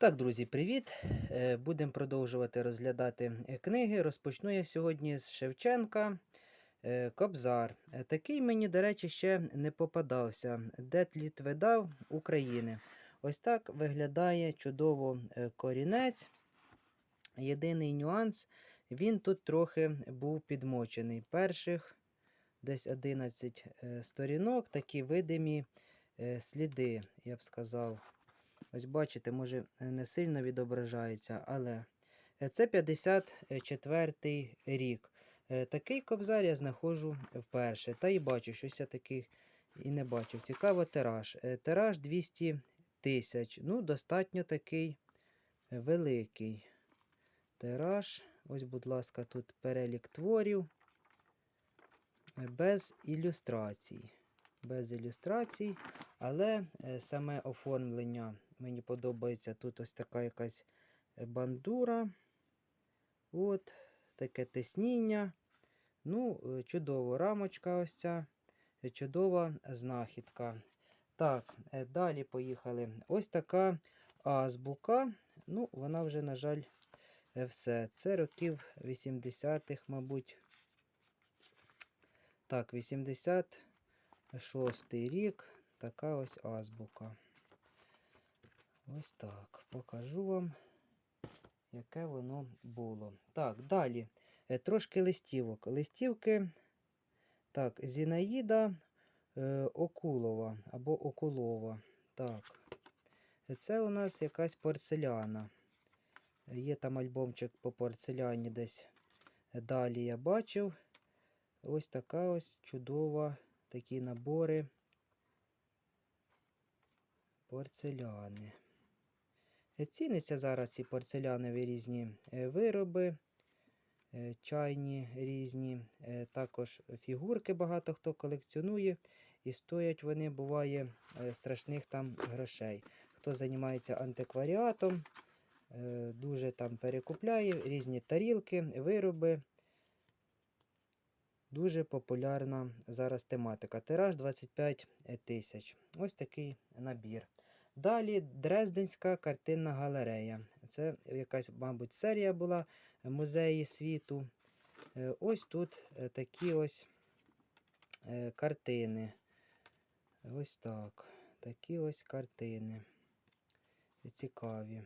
Так, друзі, привіт! Е, Будемо продовжувати розглядати е, книги. Розпочну я сьогодні з Шевченка е, Кобзар. Такий мені, до речі, ще не попадався. Детліт видав України. Ось так виглядає чудово корінець. Єдиний нюанс, він тут трохи був підмочений. Перших десь 11 е, сторінок, такі видимі сліди, я б сказав. Ось бачите, може е, не сильно відображається, але е, це 54-й рік. Е, Такий кобзар я знаходжу вперше. Та і бачу, щось я таких і не бачив. Цікаво тираж. Тираж 200 тисяч. Ну, достатньо такий великий. Тираж. Ось, будь ласка, тут перелік творів. Без ілюстрацій. Без ілюстрацій, але саме оформлення Мені подобається тут ось така якась е, бандура. От, таке тисніння. Ну, е, чудово, рамочка ось ця. е, Чудова знахідка. Так, далі поїхали. Ось така азбука. Ну, вона вже, на жаль, все. Це років 80-х, мабуть. Так, 86 рік. Така ось азбука. Ось так. Покажу вам, яке воно було. Так, далі. Е, Трошки листівок. Листівки. Так, Зінаїда е, Окулова або Окулова. Так. Це у нас якась порцеляна. Є там альбомчик по порцеляні десь далі я бачив. Ось така ось чудова такі набори порцеляни. Ціниться зараз ці порцелянові різні е, вироби, е, чайні різні, е, також фігурки багато хто колекціонує, і стоять вони, буває, страшних там грошей. Хто займається антикваріатом, дуже там перекупляє різні тарілки, вироби. Дуже популярна зараз тематика. Тираж 25 тисяч. Ось такий набір. Далі Дрезденська картинна галерея. Це якась, мабуть, серія була музеї світу. Е, Ось тут е, такі ось е, картини. Ось так. Такі ось картини. Цікаві.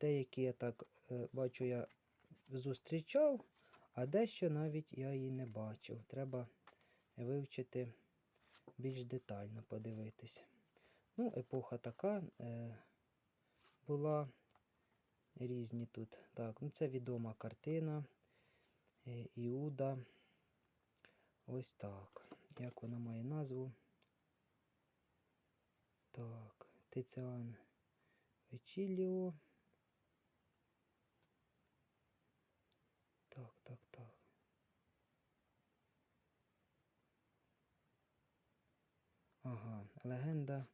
Деякі я так е, бачу, я зустрічав, а дещо навіть я і не бачив. Треба вивчити більш детально подивитись. Ну, епоха така е, була різні тут. Так, ну це відома картина е, Іуда. Ось так. Як вона має назву? Так, Тиціан Вечіліо. Так, так, так. Ага, легенда.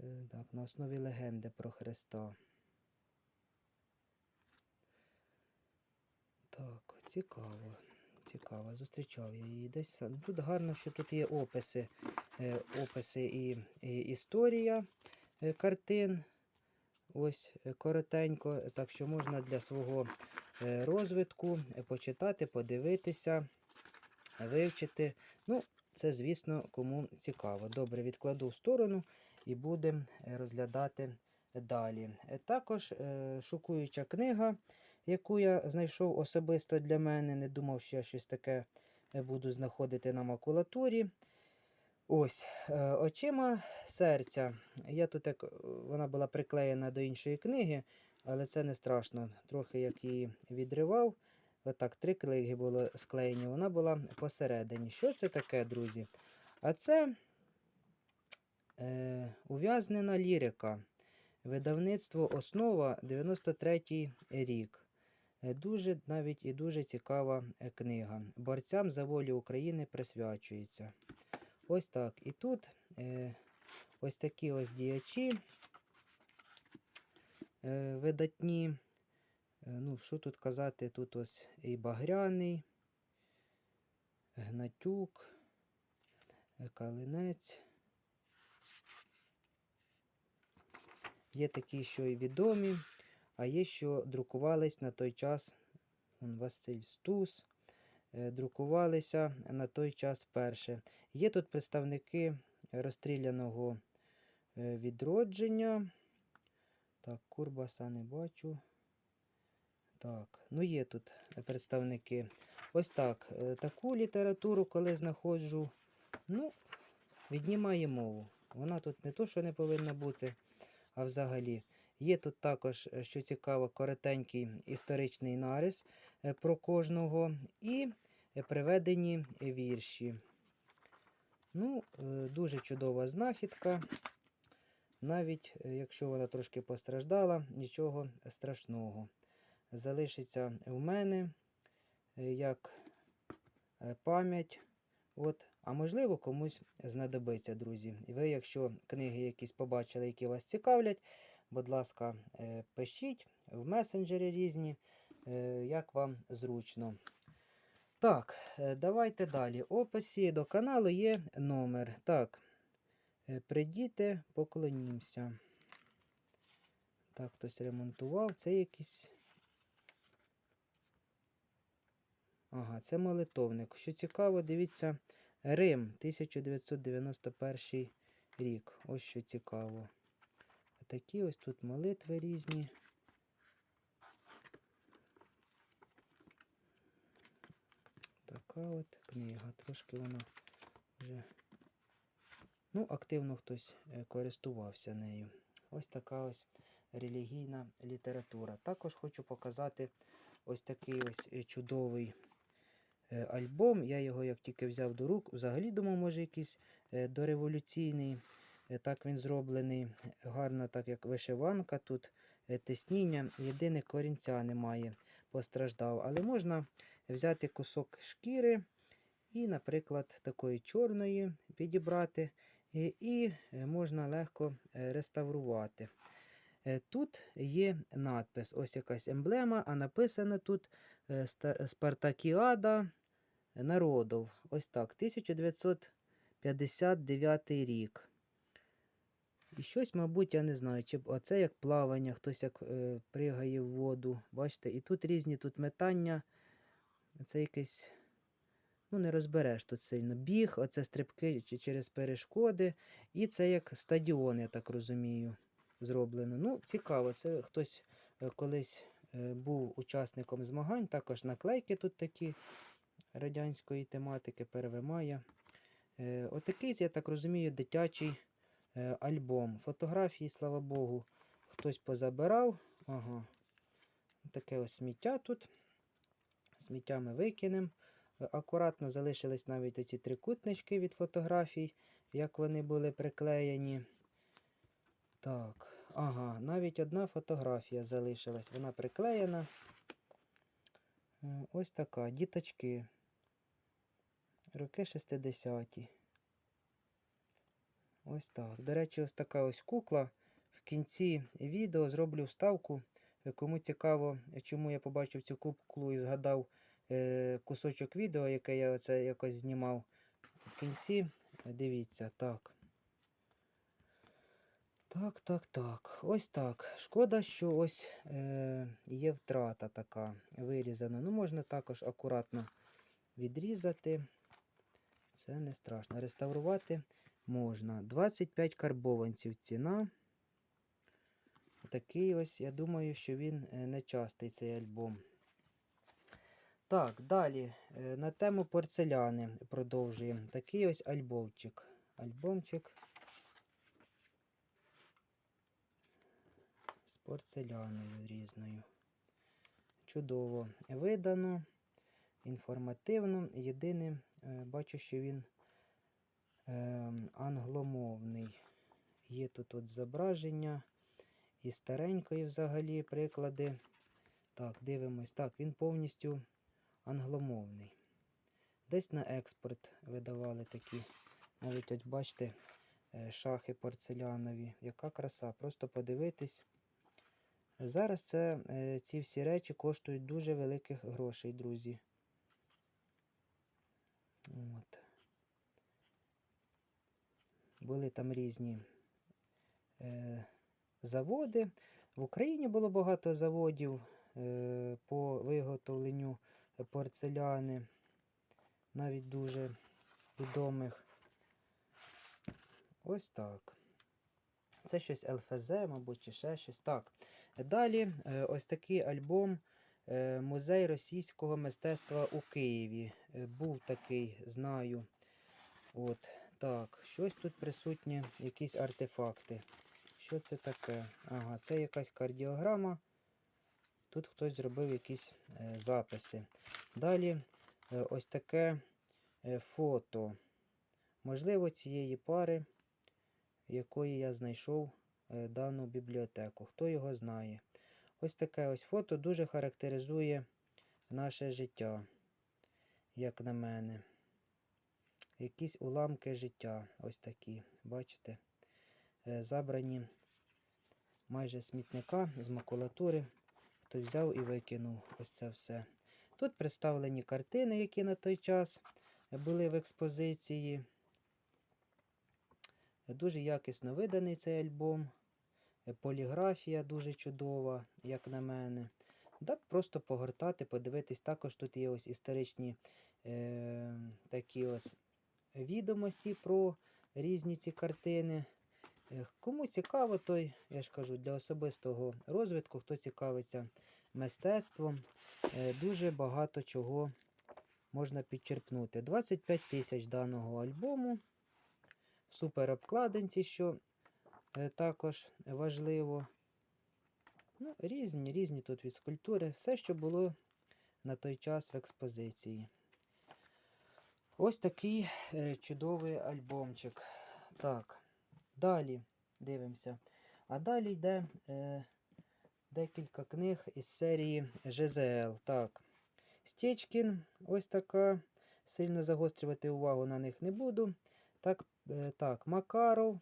Е, Так, на основі легенди про Христа. Так, цікаво. Цікаво. Зустрічав я її десь. Тут гарно, що тут є описи, е, описи і, і історія е, картин. Ось коротенько, так що можна для свого розвитку почитати, подивитися, вивчити. Ну, це, звісно, кому цікаво. Добре, відкладу в сторону і будемо е, розглядати далі. Е, Також е, шокуюча книга, яку я знайшов особисто для мене. Не думав, що я щось таке буду знаходити на макулатурі. Ось, очима серця. Я тут як вона була приклеєна до іншої книги, але це не страшно. Трохи як її відривав. Отак, три книги були склеєні, вона була посередині. Що це таке, друзі? А це ув'язнена лірика. Видавництво Основа 93 рік. Е, Дуже навіть і дуже цікава е, книга. Борцям за волю України присвячується. Ось так. І тут е, ось такі ось діячі видатні. Ну, що тут казати? Тут ось і Багряний, Гнатюк, Калинець. Є такі, що і відомі, а є, що друкувались на той час. Василь Стус. е, Друкувалися на той час вперше. Є тут представники розстріляного е, відродження. Так, Курбаса не бачу. Так, ну є тут представники. Ось так. е, Таку літературу, коли знаходжу, ну, віднімає мову. Вона тут не то, що не повинна бути, а взагалі. Є тут також, е, що цікаво, коротенький історичний нарис е, про кожного і приведені вірші. Ну, е, дуже чудова знахідка. Навіть якщо вона трошки постраждала, нічого страшного. Залишиться в мене як пам'ять. От. А можливо, комусь знадобиться, друзі. І ви, якщо книги якісь побачили, які вас цікавлять, будь ласка, е, пишіть в месенджері різні, е, як вам зручно. Так, е, давайте далі. В описі до каналу є номер. Так, прийдіте, поклонімося. Так, хтось ремонтував. Це якийсь. Ага, це молитовник. Що цікаво, дивіться, Рим, 1991 рік. Ось що цікаво. Такі ось тут молитви різні. Така от книга. Трошки вона вже. Ну, активно хтось е, користувався нею. Ось така ось релігійна література. Також хочу показати ось такий ось е, чудовий альбом. Я його як тільки взяв до рук, взагалі думав, може якийсь е, дореволюційний. Е, Так він зроблений. Гарно, так як вишиванка. Тут е, тисніння. Єдине корінця немає, постраждав. Але можна взяти кусок шкіри і, наприклад, такої чорної підібрати. І, і е, можна легко е, реставрувати. Е, Тут є надпис, ось якась емблема, а написано тут е, Спартакіада народів. Ось так, 1959 рік. І щось, мабуть, я не знаю, чи оце як плавання, хтось як е, пригає в воду. Бачите, і тут різні тут метання. Це якесь, ну, не розбереш тут сильно. Біг, оце стрибки через перешкоди. І це як стадіон, я так розумію, зроблено. Ну, цікаво, це хтось е, колись е, був учасником змагань. Також наклейки тут такі радянської тематики, перевимає. Е, Отакий, я так розумію, дитячий е, альбом. Фотографії, слава Богу, хтось позабирав. Ага. Таке ось сміття тут. Сміття ми викинемо. Е, Акуратно залишились навіть оці трикутнички від фотографій, як вони були приклеєні. Так, ага, навіть одна фотографія залишилась. Вона приклеєна. Ось така. Діточки. Роки 60-ті. Ось так. До речі, ось така ось кукла. В кінці відео зроблю вставку. Е, Кому цікаво, чому я побачив цю куклу і згадав е, кусочок відео, яке я оце якось знімав. В кінці е, дивіться, так. Так, так, так. Ось так. Шкода, що ось е, є втрата така вирізана. Ну, можна також акуратно відрізати. Це не страшно. Реставрувати можна. 25 карбованців ціна. Такий ось, я думаю, що він е, не частий цей альбом. Так, далі е, на тему порцеляни продовжуємо. Такий ось альбомчик. Альбомчик з порцеляною різною. Чудово видано, інформативно. Єдине, е, бачу, що він е, англомовний. Є тут от зображення і старенької взагалі приклади. Так, дивимось. Так, він повністю англомовний. Десь на експорт видавали такі. Навіть от бачите, е, шахи порцелянові. Яка краса, просто подивитись. Зараз це, е, ці всі речі коштують дуже великих грошей, друзі. От. Були там різні е, заводи. В Україні було багато заводів е, по виготовленню порцеляни, навіть дуже відомих. Ось так. Це щось ЛФЗ, мабуть, чи ще щось. Так. Далі е, ось такий альбом Музей російського мистецтва у Києві. Е, Був такий, знаю. От, так, щось тут присутні, якісь артефакти. Що це таке? Ага, це якась кардіограма. Тут хтось зробив якісь е, записи. Далі е, ось таке е, фото. Можливо, цієї пари, якої я знайшов е, дану бібліотеку. Хто його знає? Ось таке ось фото дуже характеризує наше життя, як на мене. Якісь уламки життя, ось такі, бачите? Е, Забрані майже смітника з макулатури. Хтось взяв і викинув ось це все. Тут представлені картини, які на той час були в експозиції. Дуже якісно виданий цей альбом. Е, Поліграфія дуже чудова, як на мене. Да, просто погортати, подивитись. Також тут є ось історичні е, такі ось відомості про різні ці картини. Е, Кому цікаво, той, я ж кажу, для особистого розвитку, хто цікавиться мистецтвом, е, дуже багато чого можна підчерпнути. 25 тисяч даного альбому. в Суперобкладинці, що також важливо. Ну, різні, різні тут від скульптури. Все, що було на той час в експозиції. Ось такий е, чудовий альбомчик. Так, далі дивимося. А далі йде е, декілька книг із серії ЖЗЛ. Так. Стечкін, ось така. Сильно загострювати увагу на них не буду. Так, е, так Макаров.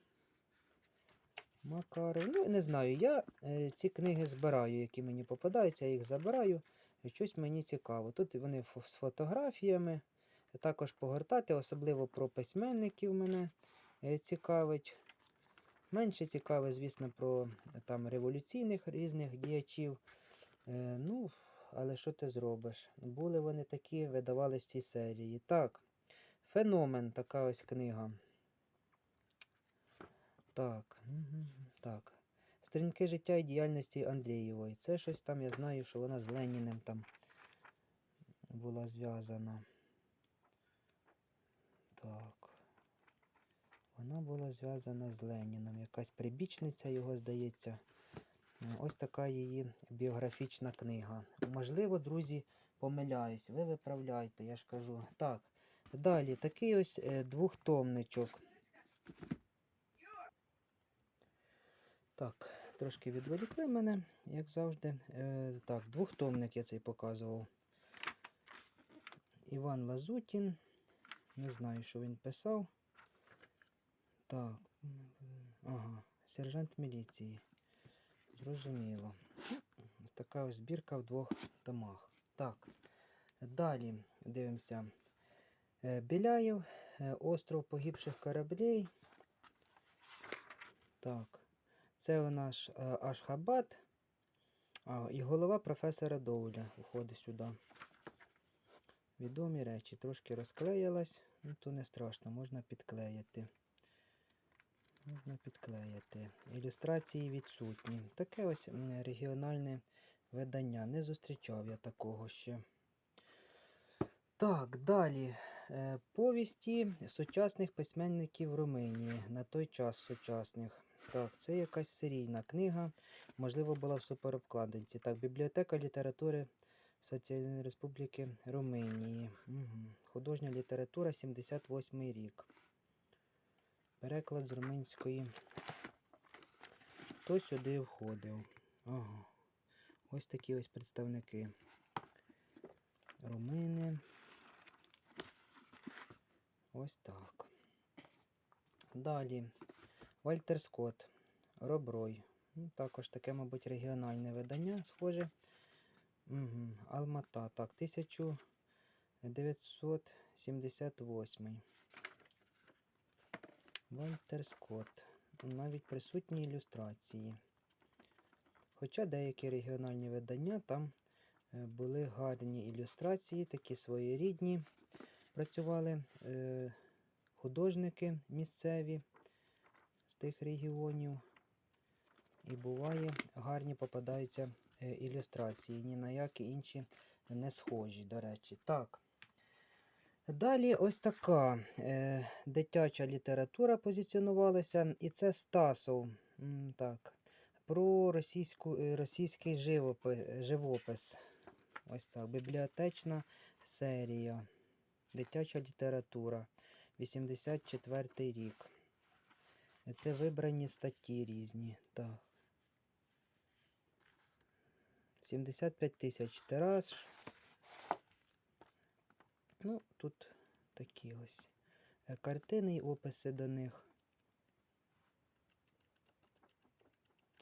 Макаров. Ну, не знаю, я е, ці книги збираю, які мені попадаються, я їх забираю. Щось мені цікаво. Тут вони з фотографіями. Також погортати, особливо про письменників мене е, цікавить. Менше цікаве, звісно, про е, там, революційних різних діячів. Е, ну, але що ти зробиш? Були вони такі, видавались в цій серії. Так, феномен, така ось книга. Так, так. Сторінки життя і діяльності Андрієвої. Це щось там, я знаю, що вона з Леніним там була зв'язана. Так. Вона була зв'язана з Леніном. Якась прибічниця його, здається. Е, Ось така її біографічна книга. Можливо, друзі, помиляюсь, ви виправляйте, я ж кажу. Так, далі такий ось е, двохтомничок. Так, трошки відволікли мене, як завжди. Е, так, двохтомник я цей показував. Іван Лазутін. Не знаю, що він писав. Так. Ага, сержант міліції. Зрозуміло. Ось така ось збірка в двох томах. Так. Далі дивимося. Е, Біляєв, е, остров погибших кораблей. Так. Це у нас е, Ашхабад. І голова професора Доуля входить сюди. Відомі речі. Трошки розклеїлась, ну то не страшно, можна підклеїти. Можна підклеїти. Ілюстрації відсутні. Таке ось регіональне видання. Не зустрічав я такого ще. Так, далі. Е, Повісті сучасних письменників Румунії. На той час сучасних. Так, це якась серійна книга. Можливо, була в суперобкладинці. Так, бібліотека літератури Соціальної Республіки Румунії. Угу. Художня література 78 рік. Переклад з румунської. Хто сюди входив? Ага. Ось такі ось представники. Румини. Ось так. Далі. Вальтер Скотт. Роброй. Ну, Також таке, мабуть, регіональне видання, схоже. Угу. Алмата. Так, 1978. Вальтер Скотт. Навіть присутні ілюстрації. Хоча деякі регіональні видання там е, були гарні ілюстрації, такі своєрідні. Працювали е, художники місцеві тих регіонів. І буває, гарні попадаються е, ілюстрації, ні на які інші не схожі, до речі. Так. Далі ось така е, дитяча література позиціонувалася, і це Стасов. Так, про російську, е, російський живопис, живопис. Ось так, бібліотечна серія. Дитяча література. 84 рік. Це вибрані статті різні. Так. 75 тисяч тираж. Ну, тут такі ось картини і описи до них.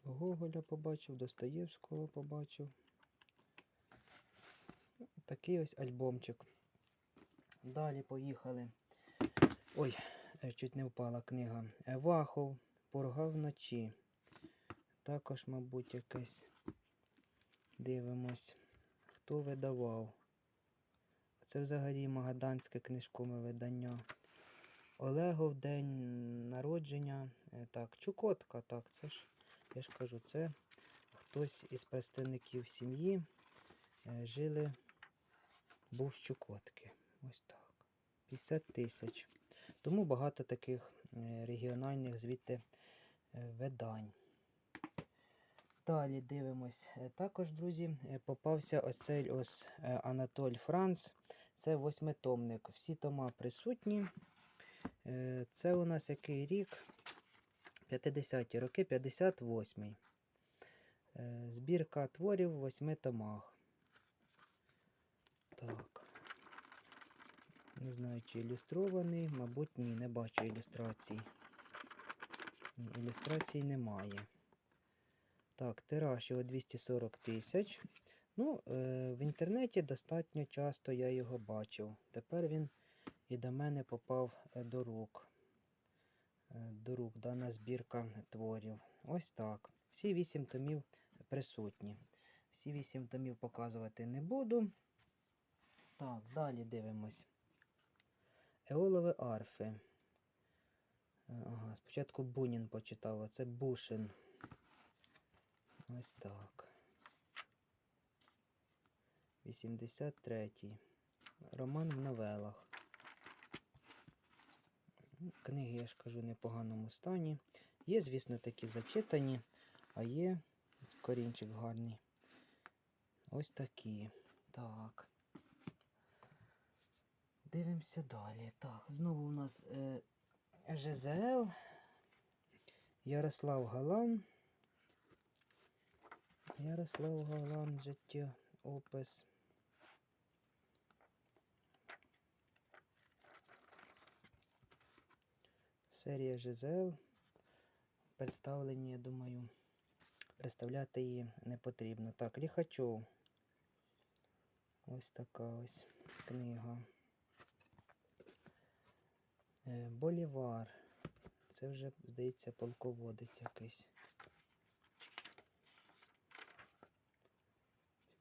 Гоголя побачив, Достоєвського побачив. Такий ось альбомчик. Далі поїхали. Ой, чуть не впала книга. Е, Вахов, Порга вночі. Також, мабуть, якесь. Дивимось, хто видавав. Це взагалі магаданське книжкове видання. Олегов день народження. Е, Так, Чукотка, так, це ж, я ж кажу, це хтось із представників сім'ї е, жили, був з Чукотки. Ось так. 50 тисяч. Тому багато таких е, регіональних звідти е, видань. Далі дивимось. Е, Також, друзі, попався ось цей ось Анатоль Франц. Це восьмитомник. Всі тома присутні. Це у нас який рік? 50-ті роки, 58-й. Е, Збірка творів в восьми томах. Так. Не знаю, чи ілюстрований, мабуть, ні, не бачу ілюстрацій. Ні, ілюстрацій немає. Так, тираж його 240 тисяч. Ну, е, в інтернеті достатньо часто я його бачив. Тепер він і до мене попав е, до рук. Е, до рук дана збірка творів. Ось так. Всі вісім томів присутні. Всі вісім томів показувати не буду. Так, далі дивимось. Еолове арфи. Е, Ага, спочатку Бунін почитав, а це Бушин. Ось так. 83-й. Роман в новелах. Книги, я ж кажу, в непоганому стані. Є, звісно, такі зачитані, а є корінчик гарний. Ось такі. Так. Дивимося далі. Так, знову у нас е, ЖЗЛ. Ярослав Галан. Ярослав Галан, життя, опис. Серія ЖЗЛ. Представлені, я думаю, представляти її не потрібно. Так, Ліхачов. Ось така ось книга. Е, Болівар. Це вже, здається, полководець якийсь.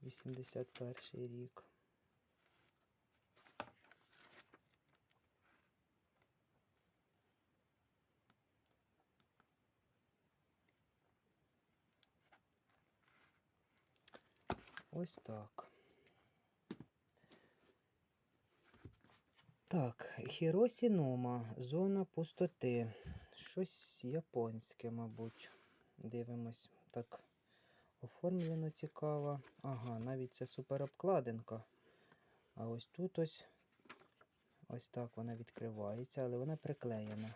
81 рік. Ось так. Так, Хіросі Нома, зона пустоти. Щось японське, мабуть. Дивимось. Так, оформлено цікаво. Ага, навіть це суперобкладинка. А ось тут ось ось так вона відкривається, але вона приклеєна.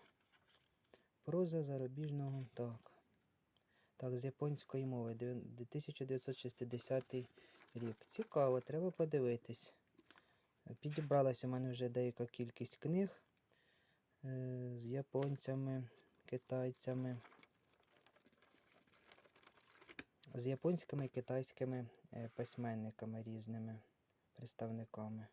Проза зарубіжного. Так. Так, з японської мови. 1960 рік. Цікаво, треба подивитись. Підібралася у мене вже деяка кількість книг е, з японцями, китайцями, з японськими і китайськими е, письменниками різними представниками.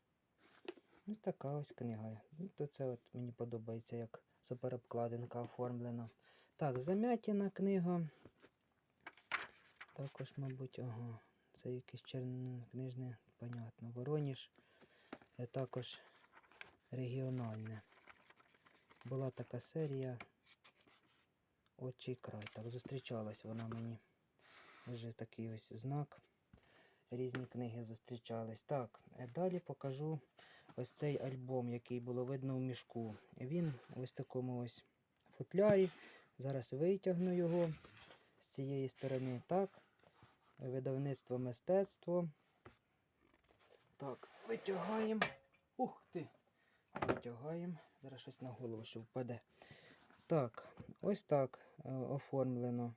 Ось така ось книга. Ну, то це от мені подобається, як суперобкладинка оформлена. Так, замятіна книга. Також, мабуть, ага. Це якесь чернокнижне, понятно. Вороніж також регіональне. Була така серія Отчий край. Так, зустрічалась вона мені. Вже такий ось знак. Різні книги зустрічались. Так, е, далі покажу ось цей альбом, який було видно в мішку. Він ось такому ось футлярі. Зараз витягну його з цієї сторони. Так. Видавництво мистецтво. Так, витягаємо. Ух ти! Витягаємо. Зараз щось на голову ще впаде. Так, ось так е, оформлено.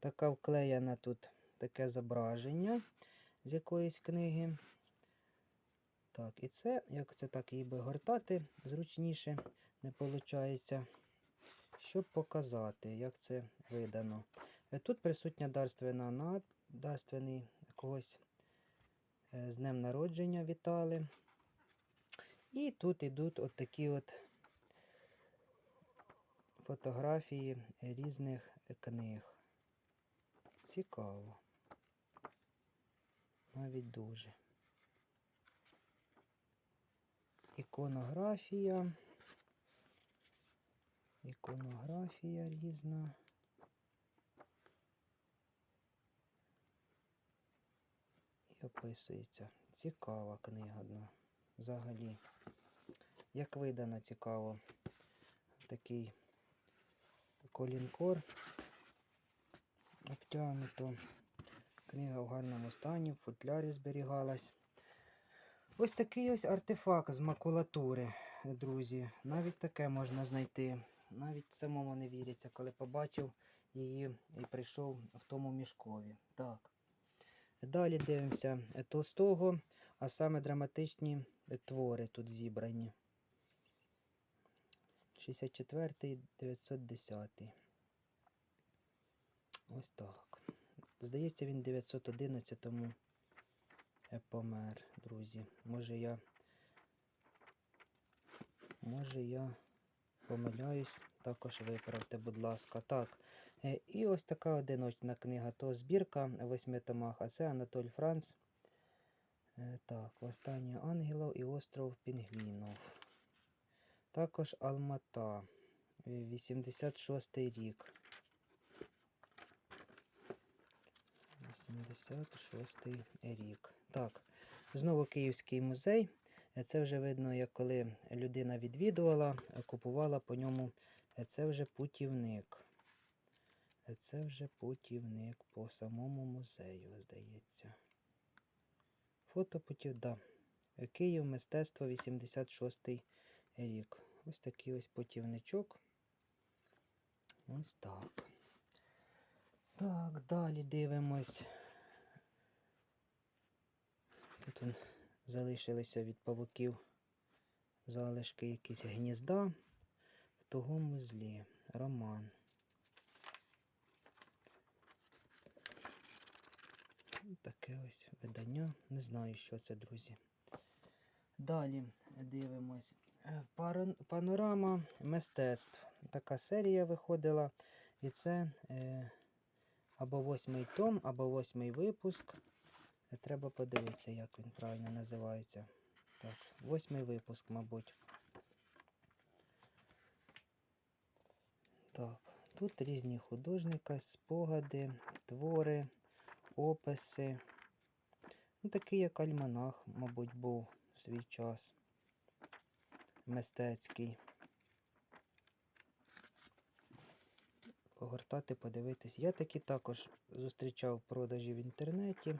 Така вклеєна тут таке зображення з якоїсь книги. Так, і це, як це так її би гортати зручніше не виходить. Щоб показати, як це видано. Е, Тут присутня дарственна дарственний когось з днем народження вітали. І тут йдуть от такі от фотографії різних книг. Цікаво. Навіть дуже. Іконографія. Іконографія різна. Описується. Цікава книга одна. Взагалі. Як видано цікаво. Такий колінкор обтягнуто. Книга в гарному стані, в футлярі зберігалась. Ось такий ось артефакт з макулатури, друзі. Навіть таке можна знайти. Навіть самому не віриться, коли побачив її і прийшов в тому мішкові. Так. Далі дивимося е, Толстого, а саме драматичні е, твори тут зібрані. 64 910 Ось так. Здається, він 911-му е, помер, друзі. Може я. Може я помиляюсь, також виправте, будь ласка. Так. Е, І ось така одиночна книга. То збірка в восьми томах, а це Анатоль Франц. Е, Так, Останнє ангелов і остров Пінгвінов. Також Алмата. е, 86-й рік. 86-й рік. Так, знову Київський музей. Е, Це вже видно, як коли людина відвідувала, е, купувала по ньому. Е, Це вже путівник. Це вже путівник по самому музею, здається. Фото путів, да. Київ, мистецтво, 86-й рік. Ось такий ось путівничок. Ось так. Так, далі дивимось. Тут он залишилися від павуків залишки якісь гнізда в тугому злі. Роман. Таке ось видання. Не знаю, що це, друзі. Далі дивимось. Е, Панорама мистецтв. Така серія виходила. І це е, або восьмий том, або восьмий випуск. Е, Треба подивитися, як він правильно називається. Так, восьмий випуск, мабуть. Так, тут різні художника, спогади, твори, описи. Ну, такий як альманах, мабуть, був в свій час. Мистецький. Погортати, подивитись. Я такі також зустрічав в продажі в інтернеті.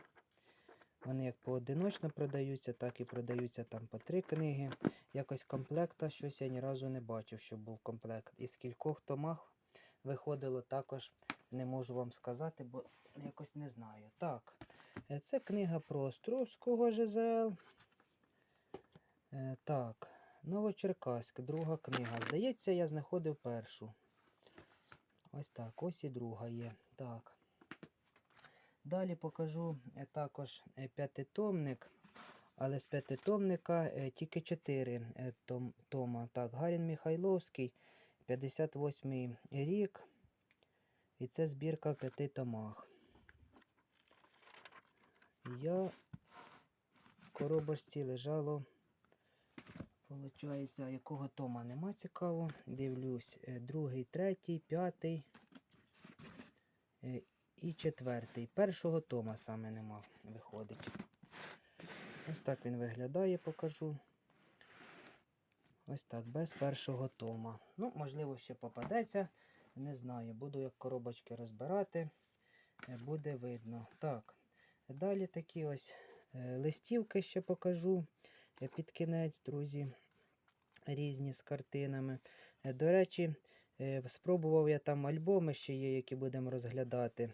Вони як поодиночно продаються, так і продаються там по три книги. Якось комплекта щось я ні разу не бачив, щоб був комплект. І з кількох томах виходило також, не можу вам сказати, бо якось не знаю. Так, е, це книга про Островського ЖЗЛ. Е, Так, Новочеркаськ, друга книга. Здається, я знаходив першу. Ось так, ось і друга є. Так. Далі покажу е, також п'ятитомник, але з п'ятитомника тільки чотири том, тома. Так, Гарін Михайловський, 58 рік. І це збірка в п'яти томах. Я в коробочці лежало. Получається, якого тома нема цікаво. Дивлюсь, е, другий, третій, п'ятий е, і четвертий. Першого тома саме нема, виходить. Ось так він виглядає, покажу. Ось так, без першого тома. Ну, можливо, ще попадеться. Не знаю. Буду як коробочки розбирати. е, Буде видно. Так. Далі такі ось е, листівки ще покажу е, під кінець, друзі. Різні з картинами. Е, До речі, спробував я там альбоми ще є, які будемо розглядати.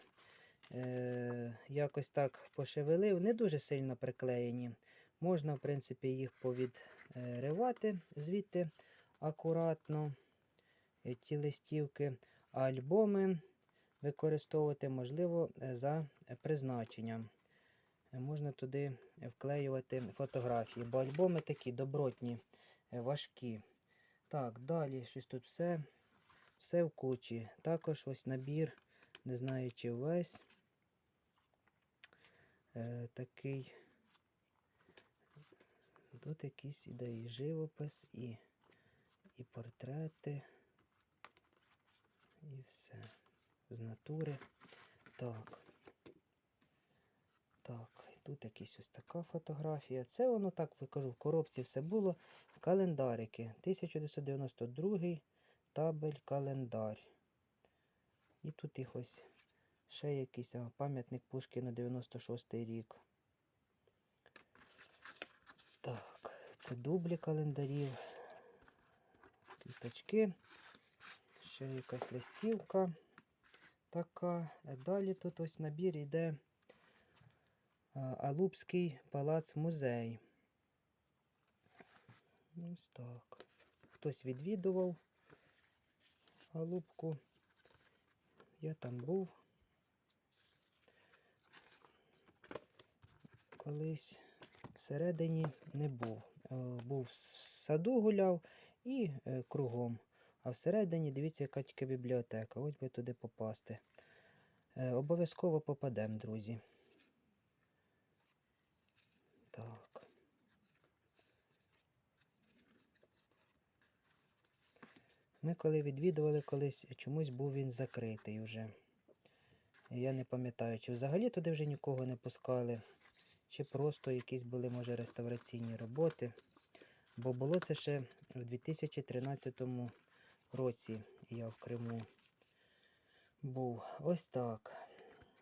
Якось так пошевелив. Не дуже сильно приклеєні. Можна, в принципі, їх повідривати звідти акуратно. Ті листівки, а альбоми використовувати можливо за призначенням. Е, Можна туди вклеювати фотографії, бо альбоми такі добротні, е, важкі. Так, далі щось тут все, все в кучі. Також ось набір, не знаю, чи весь е, такий. Тут якийсь іде і живопис, і, і портрети, і все. З натури. Так. Так, тут якась ось така фотографія. Це воно так викажу, в коробці все було. Календарики. 1992 табель календар. І тут їх ось ще якийсь пам'ятник Пушкіну 96 рік. Так, це дублі календарів. Квіточки. Ще якась листівка така. Далі тут ось набір йде а, Алубський палац музей. Ось так. Хтось відвідував Алубку. Я там був. Колись всередині не був. Е, Був в саду гуляв і е, кругом. А всередині, дивіться, яка тільки бібліотека. Ось би туди попасти. Е, Обов'язково попадемо, друзі. Так. Ми коли відвідували колись, чомусь був він закритий вже. Я не пам'ятаю, чи взагалі туди вже нікого не пускали, чи просто якісь були, може, реставраційні роботи. Бо було це ще в 2013 році я в Криму був. Ось так.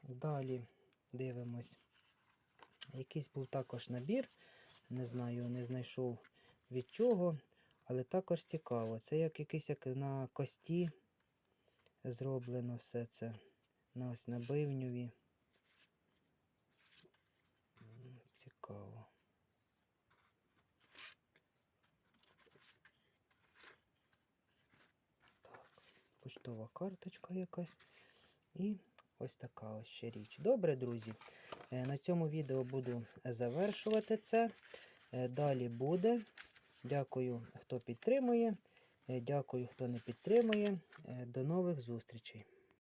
Далі дивимось. Якийсь був також набір. Не знаю, не знайшов від чого, але також цікаво. Це як якийсь як на кості зроблено все це. На ось на бивньові. М, Цікаво. Так, поштова карточка якась. І ось така ось ще річ. Добре, друзі. Е, На цьому відео буду завершувати це. Е, Далі буде. Дякую, хто підтримує. Е, Дякую, хто не підтримує. До нових зустрічей.